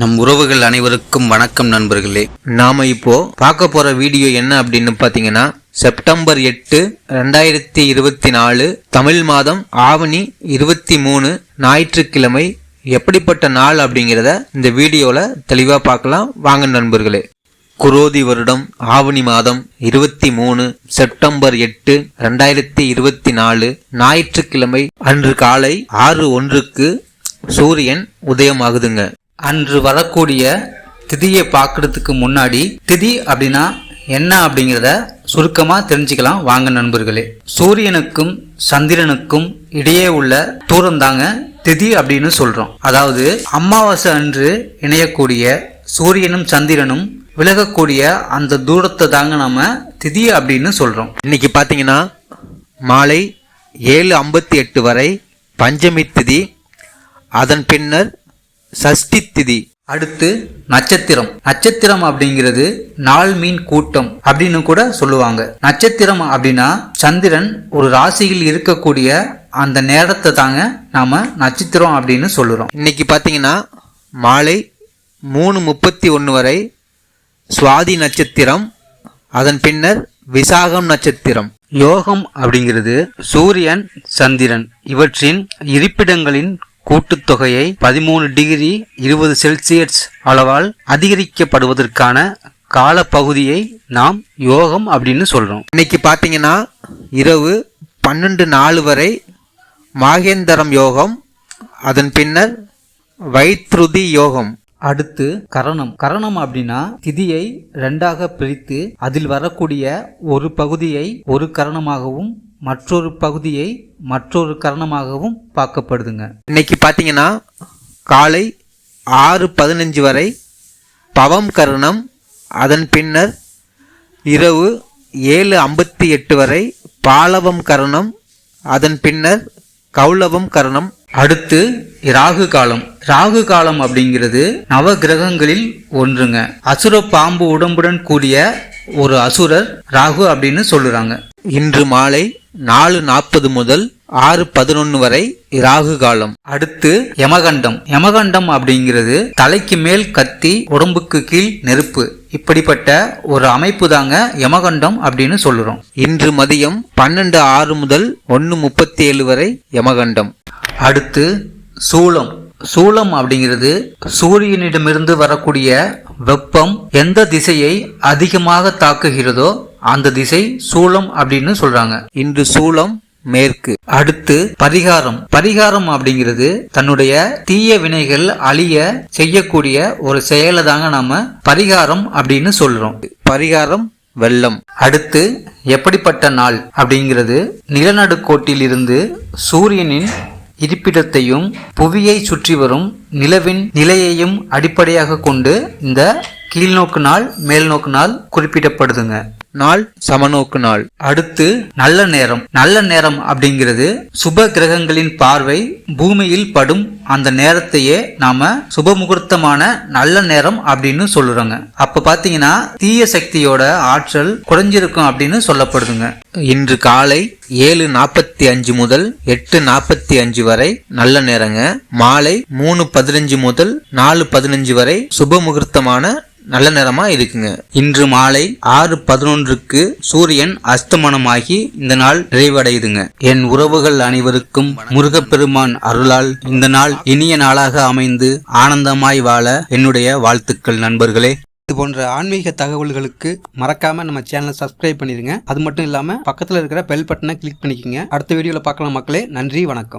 நம் உறவுகள் அனைவருக்கும் வணக்கம் நண்பர்களே. நாம இப்போ பார்க்க போற வீடியோ என்ன அப்படின்னு பாத்தீங்கன்னா செப்டம்பர் எட்டு ரெண்டாயிரத்தி இருபத்தி நாலு தமிழ் மாதம் ஆவணி இருபத்தி மூணு ஞாயிற்றுக்கிழமை எப்படிப்பட்ட நாள் அப்படிங்கிறத இந்த வீடியோல தெளிவா பார்க்கலாம். வாங்க நண்பர்களே. குரோதி வருடம் ஆவணி மாதம் இருபத்தி மூணு செப்டம்பர் எட்டு ரெண்டாயிரத்தி இருபத்தி நாலு ஞாயிற்றுக்கிழமை அன்று காலை ஆறு ஒன்றுக்கு சூரியன் உதயமாகுதுங்க. அன்று வரக்கூடிய திதியை பார்க்கறதுக்கு முன்னாடி திதி அப்படின்னா என்ன அப்படிங்கிறத சுருக்கமாக தெரிஞ்சுக்கலாம். வாங்க நண்பர்களே. சூரியனுக்கும் சந்திரனுக்கும் இடையே உள்ள தூரம் தாங்க திதி அப்படின்னு சொல்றோம். அதாவது அமாவாசை அன்று இணையக்கூடிய சூரியனும் சந்திரனும் விலகக்கூடிய அந்த தூரத்தை தாங்க நம்ம திதி அப்படின்னு சொல்றோம். இன்னைக்கு பார்த்தீங்கன்னா மாலை ஏழு ஐம்பத்தி எட்டு வரை பஞ்சமி திதி. அதன் பின்னர் சஷ்டி திதி அடுத்து நட்சத்திரம். நட்சத்திரம் அப்படிங்கிறது நாள் மீன் கூட்டம் அப்படின்னு கூட சொல்லுவாங்க. நட்சத்திரம் அப்படின்னா சந்திரன் ஒரு ராசியில் இருக்கக்கூடிய அந்த நேரத்தை தாங்க நாம நட்சத்திரம் அப்படின்னு சொல்லுறோம். இன்னைக்கு பார்த்தீங்கன்னா மாலை மூணு முப்பத்தி ஒன்று வரை சுவாதி நட்சத்திரம் அதன் பின்னர் விசாகம் நட்சத்திரம். யோகம் அப்படிங்கிறது சூரியன் சந்திரன் இவற்றின் இருப்பிடங்களின் கூட்டுத்தொகையை பதிமூணு டிகிரி இருபது செல்சியஸ் அளவால் அதிகரிக்கப்படுவதற்கான காலப்பகுதியை நாம் யோகம் அப்படின்னு சொல்றோம். இன்னைக்கு பார்த்தீங்கன்னா இரவு பன்னெண்டு நாலு வரை மாகேந்தரம் யோகம் அதன் பின்னர் வைத்ருதி யோகம். அடுத்து கரணம். கரணம் அப்படின்னா திதியை ரெண்டாக பிரித்து அதில் வரக்கூடிய ஒரு பகுதியை ஒரு கரணமாகவும் மற்றொரு பகுதியை மற்றொரு கரணமாகவும் பார்க்கப்படுதுங்க. இன்னைக்கு பார்த்தீங்கன்னா காலை ஆறு பதினஞ்சு வரை பவம் கருணம் அதன் பின்னர் இரவு ஏழு ஐம்பத்தி எட்டு வரை பாலவம் கருணம் அதன் பின்னர் கௌலவம் கருணம். அடுத்து ராகு காலம். ராகு காலம் அப்படிங்கிறது நவ கிரகங்களில் ஒன்றுங்க. அசுர பாம்பு உடம்புடன் கூடிய ஒரு அசுரர் ராகு அப்படின்னு சொல்லுறாங்க. இன்று மாலை நாலு நாற்பது முதல் ஆறு பதினொன்று வரை ராகு காலம். அடுத்து யமகண்டம். யமகண்டம் அப்படிங்கிறது தலைக்கு மேல் கத்தி உடம்புக்கு கீழ் நெருப்பு. இப்படிப்பட்ட ஒரு அமைப்பு தாங்க யமகண்டம் அப்படின்னு சொல்லுறோம் இன்று மதியம் பன்னெண்டு ஆறு முதல் ஒன்று முப்பத்தி ஏழு வரை யமகண்டம். அடுத்து சூளம். சூளம் அப்படிங்கிறது சூரியனிடமிருந்து வரக்கூடிய வெப்பம் எந்த திசையை அதிகமாக தாக்குகிறதோ அந்த திசை சூலம் அப்படின்னு சொல்றாங்க. இன்று சூலம் மேற்கு. அடுத்து பரிகாரம். பரிகாரம் அப்படிங்கிறது தன்னுடைய தீய வினைகள் அழிய செய்யக்கூடிய ஒரு செயலை தாங்க நாம பரிகாரம் அப்படின்னு சொல்றோம். பரிகாரம் வெள்ளம். அடுத்து எப்படிப்பட்ட நாள் அப்படிங்கிறது நிலநடுக்கோட்டில் இருந்து சூரியனின் இருப்பிடத்தையும் புவியை சுற்றி வரும் நிலவின் நிலையையும் அடிப்படையாக கொண்டு இந்த கீழ்நோக்கு நாள் மேல்நோக்கு நாள் குறிப்பிடப்படுதுங்க. நாள் சமநோக்கு நாள். அடுத்து நல்ல நேரம். நல்ல நேரம் அப்படிங்கிறது சுப கிரகங்களின் பார்வை பூமியில் படும் அந்த நேரத்தையே நாம சுப முகூர்த்தமான நல்ல நேரம் அப்படின்னு சொல்லுறோங்க. அப்ப பாத்தீங்கன்னா தீய சக்தியோட ஆற்றல் குறைஞ்சிருக்கும் அப்படின்னு சொல்லப்படுதுங்க. இன்று காலை ஏழு நாற்பத்தி அஞ்சு முதல் எட்டு நாற்பத்தி அஞ்சு வரை நல்ல நேரங்க. மாலை மூணு பதினஞ்சு முதல் நாலு பதினஞ்சு வரை சுப முகூர்த்தமான நல்ல நேரமா இருக்குங்க. இன்று மாலை ஆறு பதினொன்றுக்கு சூரியன் அஸ்தமனமாகி இந்த நாள் நிறைவடையுதுங்க. என் உறவுகள் அனைவருக்கும் முருகப்பெருமான் அருளால் இந்த நாள் இனிய நாளாக அமைந்து ஆனந்தமாய் வாழ என்னுடைய வாழ்த்துக்கள் நண்பர்களே. இது போன்ற ஆன்மீக தகவல்களுக்கு மறக்காம நம்ம சேனலை சப்ஸ்கிரைப் பண்ணிருங்க. அது மட்டும் இல்லாம பக்கத்துல இருக்கிற பெல் பட்டனை கிளிக் பண்ணிக்கோங்க. அடுத்த வீடியோல பார்க்கலாம் மக்களே. நன்றி வணக்கம்.